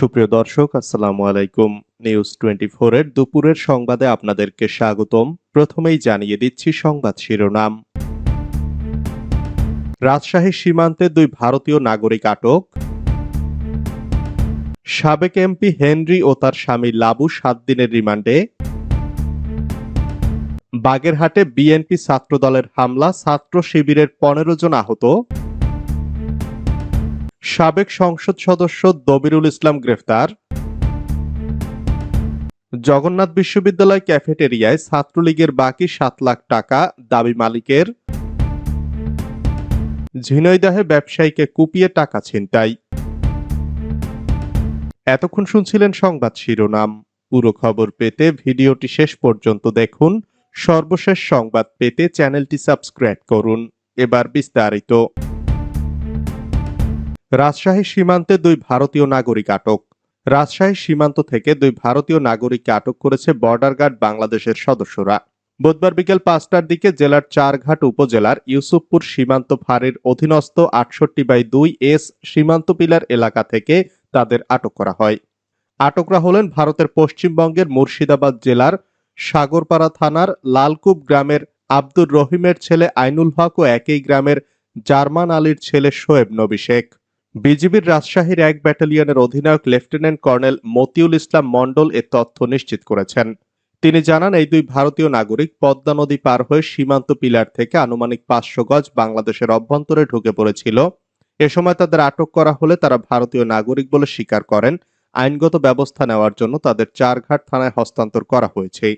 সুপ্রিয় দর্শক, আসসালামু আলাইকুম। নিউজ টোয়েন্টি এর দুপুরের সংবাদে আপনাদেরকে স্বাগতম। প্রথমেই জানিয়ে দিচ্ছি সংবাদ শিরোনাম। রাজশাহী সীমান্তে দুই ভারতীয় নাগরিক আটক। সাবেক এমপি হেনরি ও তার স্বামী লাবু সাত দিনের রিমান্ডে। বাগেরহাটে বিএনপি ছাত্রদলের হামলা, ছাত্র শিবিরের পনেরো জন আহত। সাবেক সংসদ সদস্য দবিরুল ইসলাম গ্রেফতার। জগন্নাথ বিশ্ববিদ্যালয় ক্যাফেটেরিয়ায় ছাত্রলীগের বাকি সাত লাখ টাকা দাবি মালিকের। ঝিনৈদাহে ব্যবসায়ীকে কুপিয়ে টাকা ছিনতাই। এতক্ষণ শুনছিলেন সংবাদ শিরোনাম। পুরো খবর পেতে ভিডিওটি শেষ পর্যন্ত দেখুন। সর্বশেষ সংবাদ পেতে চ্যানেলটি সাবস্ক্রাইব করুন। এবার বিস্তারিত। রাজশাহী সীমান্তে দুই ভারতীয় নাগরিক আটক। রাজশাহী সীমান্ত থেকে দুই ভারতীয় নাগরিককে আটক করেছে বর্ডার গার্ড বাংলাদেশের সদস্যরা। বুধবার বিকেল পাঁচটার দিকে জেলার চারঘাট উপজেলার ইউসুফপুর সীমান্ত ফাঁড়ির অধীনস্থ আটষট্টি বাই দুই এস সীমান্ত পিলার এলাকা থেকে তাদের আটক করা হয়। আটকরা হলেন ভারতের পশ্চিমবঙ্গের মুর্শিদাবাদ জেলার সাগরপাড়া থানার লালকুপ গ্রামের আব্দুর রহিমের ছেলে আইনুল হক ও একই গ্রামের জার্মান আলীর ছেলে শোয়েব নবী শেখ। বিজিবির রাজশাহীর এক ব্যাটালিয়নের অধিনায়ক লেফটেন্যান্ট কর্নেল মতিউল ইসলাম মণ্ডল এ তথ্য নিশ্চিত করেছেন। তিনি জানান, এই দুই ভারতীয় নাগরিক পদ্মা নদী পার হয়ে সীমান্ত পিলার থেকে আনুমানিক পাঁচশো গজ বাংলাদেশের অভ্যন্তরে ঢুকে পড়েছিল। এ সময় তাদের আটক করা হলে তারা ভারতীয় নাগরিক বলে স্বীকার করেন। আইনগত ব্যবস্থা নেওয়ার জন্য তাদের চারঘাট থানায় হস্তান্তর করা হয়েছে।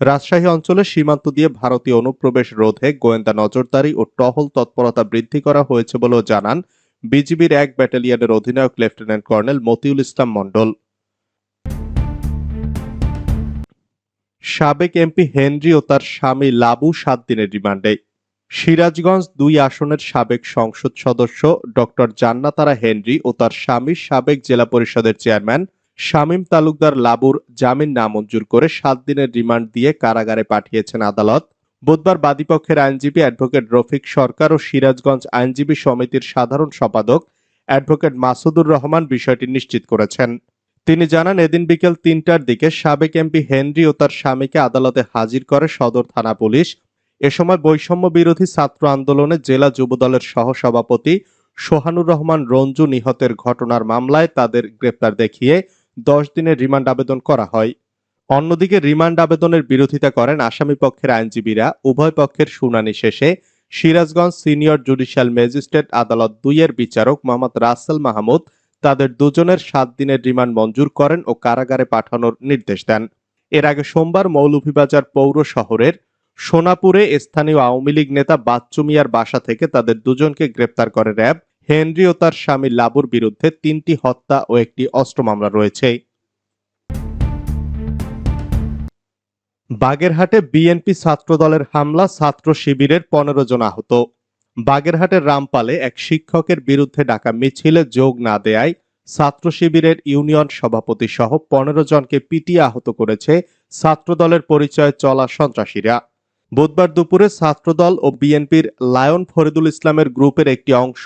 রাজশাহী অঞ্চলে সীমান্ত দিয়ে ভারতীয় অনুপ্রবেশ রোধে গোয়েন্দা নজরদারি ও টহল তৎপরতা বৃদ্ধি করা হয়েছে বলেও জানান বিজিবির এক ব্যাটালিয়নের অধিনায়ক লেফটেন্যান্ট কর্নেল মতিউল ইসলাম মণ্ডল। সাবেক এমপি হেনরি ও তার স্বামী লাবু সাত দিনের রিমান্ডে। সিরাজগঞ্জ দুই আসনের সাবেক সংসদ সদস্য ডক্টর জান্নাতারা হেনরি ও তার স্বামী সাবেক জেলা পরিষদের চেয়ারম্যান শামীম তালুকদার লাবুর জামিন নামঞ্জুর করে সাত দিনের রিমান্ড দিয়ে কারাগারে পাঠিয়েছেন আদালত। বুধবার বাদীপক্ষের আইনজীবী অ্যাডভোকেট রফিক সরকার ও সিরাজগঞ্জ আইনজীবী সমিতির সাধারণ সম্পাদক অ্যাডভোকেট মাসুদুর রহমান বিষয়টি নিশ্চিত করেছেন। তিনি জানান, এদিন বিকেল তিনটার দিকে সাবেক এমপি হেনরি ও তার স্বামীকে আদালতে হাজির করে সদর থানা পুলিশ। এ সময় বৈষম্য বিরোধী ছাত্র আন্দোলনে জেলা যুবদলের সহসভাপতি সোহানুর রহমান রঞ্জু নিহতের ঘটনার মামলায় তাদের গ্রেপ্তার দেখিয়ে দশ দিনের রিমান্ড আবেদন করা হয়। অন্যদিকে রিমান্ড আবেদনের বিরোধিতা করেন আসামি পক্ষের আইনজীবীরা, উভয় পক্ষের শুনানি শেষে সিরাজগঞ্জ সিনিয়র জুডিশিয়াল ম্যাজিস্ট্রেট আদালত দুইয়ের বিচারক মোহাম্মদ রাসেল মাহমুদ তাদের দুজনের সাত দিনের রিমান্ড মঞ্জুর করেন ও কারাগারে পাঠানোর নির্দেশ দেন। এর আগে সোমবার মৌলভীবাজার পৌর শহরের সোনাপুরে স্থানীয় আওয়ামী লীগ নেতা বাচ্চু মিয়ার বাসা থেকে তাদের দুজনকে গ্রেপ্তার করে র্যাব, হেনরি ও তার স্বামী লাবুর বিরুদ্ধে তিনটি হত্যা ও একটি অস্ত্র মামলা রয়েছে। বাগেরহাটে বিএনপি ছাত্রদলের হামলা ছাত্র শিবিরের পনেরো জন আহত। বাগেরহাটের রামপালে এক শিক্ষকের বিরুদ্ধে ডাকা মিছিলে যোগ না দেয়ায় ছাত্র শিবিরের ইউনিয়ন সভাপতি সহ পনেরো জনকে পিটিয়ে আহত করেছে ছাত্রদলের পরিচয়ে চলা সন্ত্রাসীরা। বুধবার দুপুরে ছাত্রদল ও বিএনপির লায়ন ফরিদুল ইসলামের গ্রুপের একটি অংশ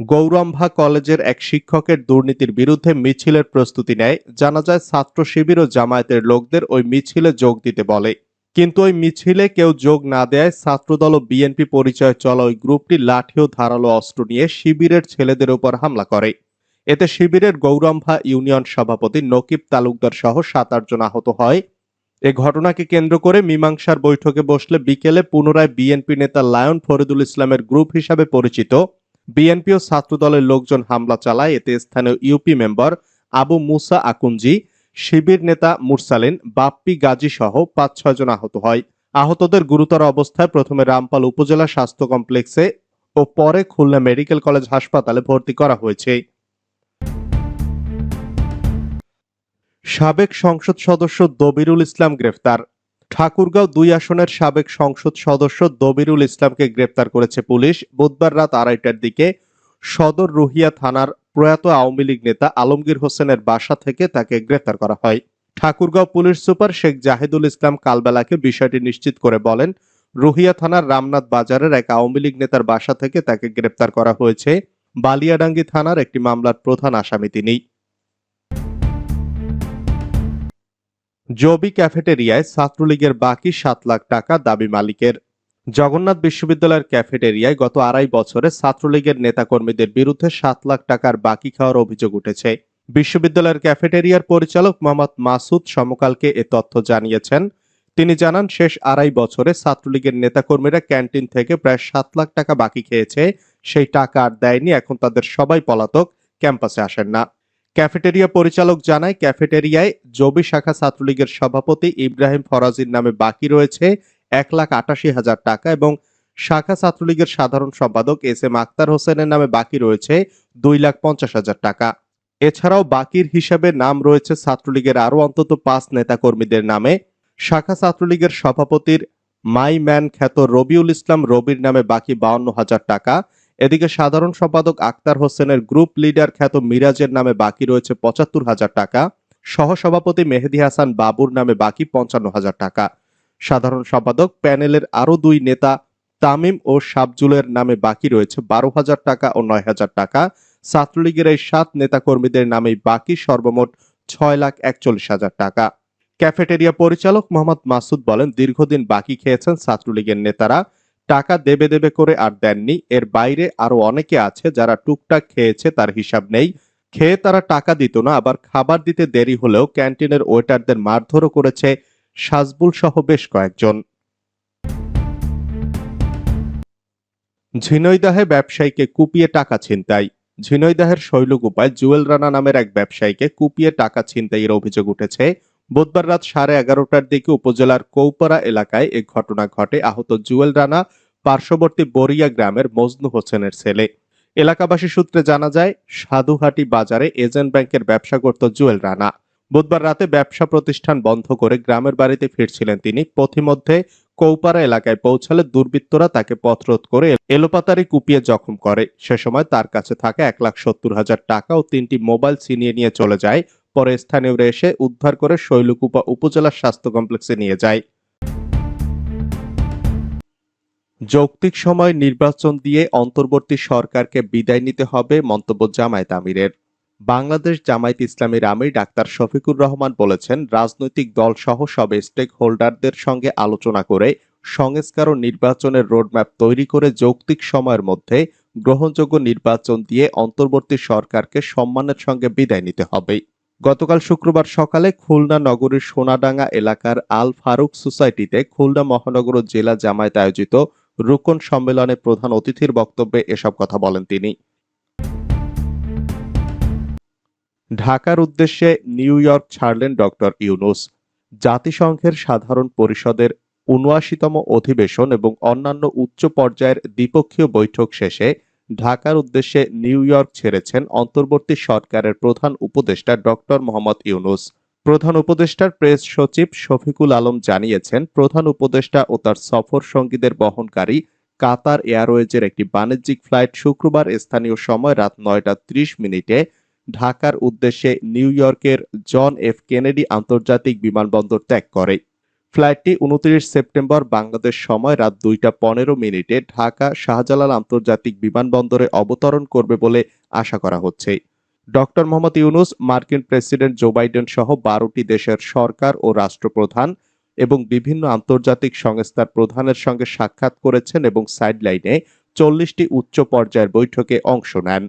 গৌরম্ভা কলেজের এক শিক্ষকের দুর্নীতির বিরুদ্ধে মিছিলের প্রস্তুতি নেয়। জানা যায়, ছাত্র শিবির ও জামায়াতের লোকদের ওই মিছিলে যোগ দিতে বলে। কিন্তু ওই মিছিলে কেউ যোগ না দেয় ছাত্রদল ও বিএনপি পরিচয় চলা ওই গ্রুপটি লাঠি ও ধারালো অস্ত্র নিয়ে শিবিরের ছেলেদের উপর হামলা করে। এতে শিবিরের গৌরম্ভা ইউনিয়ন সভাপতি নকিব তালুকদার সহ সাত আট জন আহত হয়। এ ঘটনাকে কেন্দ্র করে মীমাংসার বৈঠকে বসলে বিকেলে পুনরায় বিএনপি নেতা লায়ন ফরিদুল ইসলামের গ্রুপ হিসাবে পরিচিত বিএনপি ও ছাত্রদলের লোকজন হামলা চালায়। এতে স্থানীয় ইউপি মেম্বার আবু মুসা আকুঞ্জি শিবির নেতা মুরসালিন, বাপ্পি গাজী সহ পাঁচ ছয় জন আহত হয়। আহতদের গুরুতর অবস্থায় প্রথমে রামপাল উপজেলা স্বাস্থ্য কমপ্লেক্সে ও পরে খুলনা মেডিকেল কলেজ হাসপাতালে ভর্তি করা হয়েছে। সাবেক সংসদ সদস্য দবিরুল ইসলাম গ্রেফতার। ঠাকুরগাঁও দুই আসনের সাবেক সংসদ সদস্য দবিরুল ইসলামকে গ্রেপ্তার করেছে পুলিশ। বুধবার রাত আড়াইটার দিকে সদর রুহিয়া থানার প্রয়াত আওয়ামী লীগ নেতা আলমগীর হোসেনের বাসা থেকে তাকে গ্রেপ্তার করা হয়। ঠাকুরগাঁও পুলিশ সুপার শেখ জাহিদুল ইসলাম কালবেলাকে বিষয়টি নিশ্চিত করে বলেন, রুহিয়া থানার রামনাথ বাজারের এক আওয়ামী লীগ নেতার বাসা থেকে তাকে গ্রেপ্তার করা হয়েছে। বালিয়াডাঙ্গি থানার একটি মামলার প্রধান আসামি তিনি। জবি ক্যাফেটেরিয়ায় ছাত্রলীগের বাকি সাত লাখ টাকা দাবি মালিকের। জগন্নাথ বিশ্ববিদ্যালয়ের ক্যাফেটেরিয়ায় গত আড়াই বছরে ছাত্রলীগের নেতাকর্মীদের বিরুদ্ধে সাত লাখ টাকার বাকি খাওয়ার অভিযোগ উঠেছে। বিশ্ববিদ্যালয়ের ক্যাফেটেরিয়ার পরিচালক মোহাম্মদ মাসুদ সমকালকে এ তথ্য জানিয়েছেন। তিনি জানান, শেষ আড়াই বছরে ছাত্রলীগের নেতাকর্মীরা ক্যান্টিন থেকে প্রায় সাত লাখ টাকা বাকি খেয়েছে। সেই টাকা আর দেয়নি, এখন তাদের সবাই পলাতক, ক্যাম্পাসে আসেন না। ক্যাফেটেরিয়া পরিচালক জানায়, ক্যাফেটেরিয়ায় জবি শাখা ছাত্রলীগের সভাপতি ইব্রাহিম ফরাজির নামে বাকি রয়েছে এক লাখ আটাশি হাজার টাকা এবং শাখা ছাত্রলীগের সাধারণ সম্পাদক এস এম আক্তার হোসেনের নামে বাকি রয়েছে দুই লাখ পঞ্চাশ হাজার টাকা। এছাড়াও বাকির হিসাবে নাম রয়েছে ছাত্রলীগের আরও অন্তত পাঁচ নেতাকর্মীদের নামে। শাখা ছাত্রলীগের সভাপতির মাই ম্যান খ্যাত রবিউল ইসলাম রবির নামে বাকি বাউন্ন হাজার টাকা। এদিকে সাধারণ সম্পাদক আক্তার হোসেনের গ্রুপ লিডার খ্যাত মিরাজের নামে বাকি রয়েছে পঁচাত্তর হাজার টাকা। সহসভাপতি মেহেদি হাসান বাবুর নামে বাকি পঞ্চান্ন হাজার টাকা। সাধারণ সম্পাদক প্যানেলের আরও দুই নেতা তামিম ও সাবজুলের নামে বাকি রয়েছে বারো হাজার টাকা ও নয় হাজার টাকা। ছাত্রলীগের এই সাত নেতাকর্মীদের নামেই বাকি সর্বমোট ছয় লাখ একচল্লিশ হাজার টাকা। ক্যাফেটেরিয়া পরিচালক মোহাম্মদ মাসুদ বলেন, দীর্ঘদিন বাকি খেয়েছেন ছাত্রলীগের নেতারা। টাকা দেবে দেবে করে আর দেননি। এর বাইরে আরও অনেকে আছে যারা টুকটাক খেয়েছে, তার হিসাব নেই। খেয়ে তারা টাকা দিত না, আবার খাবার দিতে দেরি হলেও ক্যান্টিনের ওয়েটারদের মারধরও করেছে সাজবুল সহ বেশ কয়েকজন। ঝিনৈদাহে ব্যবসায়ীকে কুপিয়ে টাকা ছিনতাই। ঝিনৈদাহের শৈলকুপায় জুয়েল রানা নামের এক ব্যবসায়ীকে কুপিয়ে টাকা ছিনতাইয়ের অভিযোগ উঠেছে। বুধবার রাত সাড়ে এগারোটার দিকে উপজেলার কৌপাড়া এলাকায় এ ঘটনা ঘটে। আহত জুয়েল রানা, পার্শ্ববর্তী বরিয়া গ্রামের মজনু হোসেনের ছেলে। এলাকাবাসী সূত্রে জানা যায়, সাধুহাটি বাজারে এজেন্ট ব্যাংকের ব্যবসা করত জুয়েল রানা। বুধবার রাতে ব্যবসা প্রতিষ্ঠান বন্ধ করে গ্রামের বাড়িতে ফিরছিলেন তিনি। পথিমধ্যে কৌপাড়া এলাকায় পৌঁছালে দুর্বৃত্তরা তাকে পথরোধ করে এলোপাতারি কুপিয়ে জখম করে। সে সময় তার কাছে থাকা এক লাখ সত্তর হাজার টাকা ও তিনটি মোবাইল ছিনিয়ে নিয়ে চলে যায় পরে স্থানীয়রা এসে উদ্ধার করে শৈলকুপা উপজেলা স্বাস্থ্য কমপ্লেক্সে নিয়ে যায়। যৌক্তিক সময় নির্বাচন দিয়ে অন্তর্বর্তী সরকারকে বিদায় নিতে হবে মন্তব্য জামায়াত আমিরের। বাংলাদেশ জামায়াত ইসলামীর আমির ডাক্তার শফিকুর রহমান বলেছেন, রাজনৈতিক দল সহ সব স্টেক হোল্ডারদের সঙ্গে আলোচনা করে সংস্কার ও নির্বাচনের রোডম্যাপ তৈরি করে যৌক্তিক সময়ের মধ্যে গ্রহণযোগ্য নির্বাচন দিয়ে অন্তর্বর্তী সরকারকে সম্মানের সঙ্গে বিদায় নিতে হবে। গতকাল শুক্রবার সকালে খুলনা নগরীর সোনাডাঙ্গা এলাকার আল ফারুক সোসাইটিতে খুলনা মহানগর জেলা জামায়াত আয়োজিত রুকন সম্মেলনে প্রধান অতিথির বক্তব্যে এসব কথা বলেন তিনি। ঢাকার উদ্দেশ্যে নিউ ইয়র্ক ছাড়লেন ডক্টর ইউনুস। জাতিসংঘের সাধারণ পরিষদের উনআশিতম অধিবেশন এবং অন্যান্য উচ্চ পর্যায়ের দ্বিপক্ষীয় বৈঠক শেষে ঢাকার উদ্দেশ্যে নিউ ইয়র্ক ছেড়েছেন অন্তর্বর্তী সরকারের প্রধান উপদেষ্টা ডক্টর মোহাম্মদ ইউনুস। প্রধান উপদেষ্টার প্রেস সচিব শফিকুল আলম জানিয়েছেন, প্রধান উপদেষ্টা ও তার সফর সঙ্গীদের বহনকারী কাতার এয়ারওয়েজের একটি বাণিজ্যিক ফ্লাইট শুক্রবার স্থানীয় সময় রাত নয়টা ত্রিশ মিনিটে ঢাকার উদ্দেশ্যে নিউ ইয়র্কের জন এফ কেনেডি আন্তর্জাতিক বিমানবন্দর ত্যাগ করে। ফ্লাইটটি উনত্রিশ সেপ্টেম্বর বাংলাদেশ সময় রাত দুইটা পনেরো মিনিটে ঢাকা শাহজালাল আন্তর্জাতিক বিমানবন্দরে অবতরণ করবে বলে আশা করা হচ্ছে। ডক্টর মোহাম্মদ ইউনুস, মার্কিন প্রেসিডেন্ট জো বাইডেন সহ বারোটি দেশের সরকার ও রাষ্ট্রপ্রধান এবং বিভিন্ন আন্তর্জাতিক সংস্থার প্রধানের সঙ্গে সাক্ষাৎ করেছেন এবং সাইডলাইনে চল্লিশটি উচ্চ পর্যায়ের বৈঠকে অংশ নেন।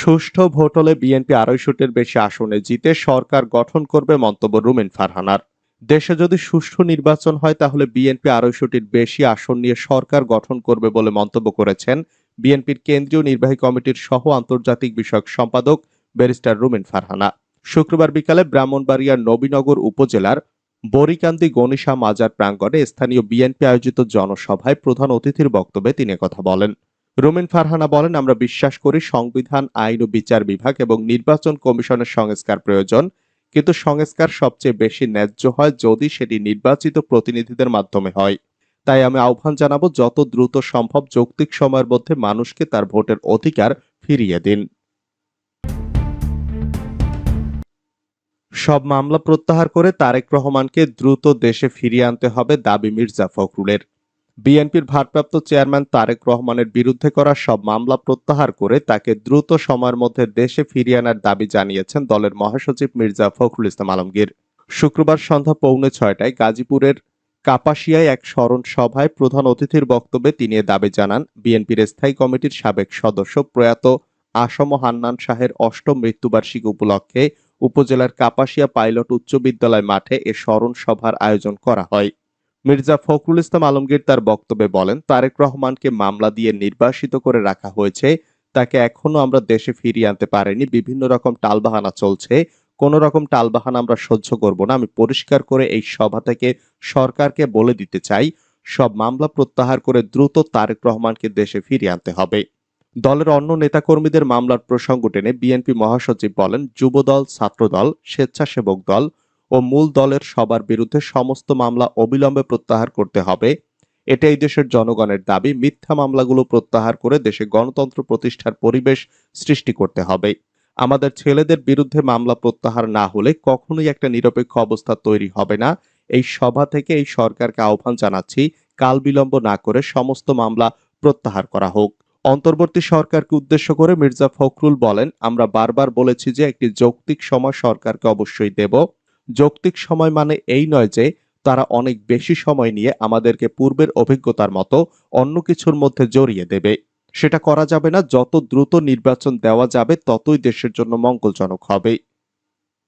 সুষ্ঠু ভোট হলে বিএনপি আড়াইশোটির বেশি আসনে জিতে সরকার গঠন করবে মন্তব্য রুমিন ফারহানার। দেশে যদি সুষ্ঠু নির্বাচন হয়, তাহলে বিএনপি আড়াইশোটির বেশি আসন নিয়ে সরকার গঠন করবে বলে মন্তব্য করেছেন বিএনপির কেন্দ্রীয় নির্বাহী কমিটির সহ আন্তর্জাতিক বিষয়ক সম্পাদক ব্যারিস্টার রুমিন ফারহানা। শুক্রবার বিকালে ব্রাহ্মণবাড়িয়ার নবীনগর উপজেলার বরিকান্দি গনিশা মাজার প্রাঙ্গণে স্থানীয় বিএনপি আয়োজিত জনসভায় প্রধান অতিথির বক্তব্যে তিনি কথা বলেন। রুমিন ফারহানা বলেন, আমরা বিশ্বাস করি সংবিধান, আইন ও বিচার বিভাগ এবং নির্বাচন কমিশনের সংস্কার প্রয়োজন। কিন্তু সংস্কার সবচেয়ে বেশি ন্যায্য হয় যদি সেটি নির্বাচিত প্রতিনিধিদের মাধ্যমে হয়। তাই আমি আহ্বান জানাব, যত দ্রুত সম্ভব যৌক্তিক সময়ের মধ্যে মানুষকে তার ভোটের অধিকার ফিরিয়ে দিন। সব মামলা প্রত্যাহার করে তারেক রহমানকে দ্রুত দেশে ফিরিয়ে আনতে হবে দাবি মির্জা ফখরুলের। বিএনপির ভারপ্রাপ্ত চেয়ারম্যান তারেক রহমানের বিরুদ্ধে করা সব মামলা প্রত্যাহার করে তাকে দ্রুত সময়ের মধ্যে দেশে ফিরিয়ে আনার দাবি জানিয়েছেন দলের মহাসচিব মির্জা ফখরুল ইসলাম আলমগীর। শুক্রবার সন্ধ্যা পৌনে ছয়টায় গাজীপুরের কাপাসিয়ায় এক স্মরণ সভায় প্রধান অতিথির বক্তব্যে তিনি দাবি জানান, বিএনপির স্থায়ী কমিটির সাবেক সদস্য প্রয়াত আসম হান্নান শাহের অষ্টম মৃত্যুবার্ষিকী উপলক্ষে উপজেলার কাপাসিয়া পাইলট উচ্চ বিদ্যালয় মাঠে এ স্মরণ সভার আয়োজন করা হয়। মির্জা ফখরুল ইসলাম আলমগীর তার বক্তব্যে বলেন, তারেক রহমানকে মামলা দিয়ে নির্বাসিত করে রাখা হয়েছে, তাকে এখনও আমরা দেশে ফিরিয়ে আনতে পারিনি, বিভিন্ন রকম টালবাহানা চলছে, কোন রকম টালবাহানা আমরা সহ্য করব না, আমি পরিষ্কার করে এই সভা থেকে সরকারকে বলে দিতে চাই, সব মামলা প্রত্যাহার করে দ্রুত তারেক রহমানকে দেশে ফিরিয়ে আনতে হবে। দলের অন্য নেতাকর্মীদের মামলার প্রসঙ্গ টেনে বিএনপি মহাসচিব বলেন, যুবদল, ছাত্রদল, স্বেচ্ছাসেবক দল ও মূল দলের সবার বিরুদ্ধে সমস্ত মামলা অবিলম্বে প্রত্যাহার করতে হবে। এটা এই দেশের জনগণের দাবি। মিথ্যা মামলাগুলো প্রত্যাহার করে দেশে গণতন্ত্র প্রতিষ্ঠার পরিবেশ সৃষ্টি করতে হবে। আমাদের ছেলেদের বিরুদ্ধে মামলা প্রত্যাহার না হলে কখনোই একটা নিরপেক্ষ অবস্থা তৈরি হবে না। এই সভা থেকে এই সরকারকে আহ্বান জানাচ্ছি, কাল বিলম্ব না করে সমস্ত মামলা প্রত্যাহার করা হোক। অন্তর্বর্তী সরকারকে উদ্দেশ্য করে মির্জা ফখরুল বলেন, আমরা বারবার বলেছি যে একটি যৌক্তিক সময় সরকারকে অবশ্যই দেব। যৌক্তিক সময় মানে এই নয় যে তারা অনেক বেশি সময় নিয়ে আমাদেরকে পূর্বের অভিজ্ঞতার মতো অন্য কিছুর মধ্যে জড়িয়ে দেবে। সেটা করা যাবে না, যত দ্রুত নির্বাচন দেওয়া যাবে, ততই দেশের জন্য মঙ্গলজনক হবে।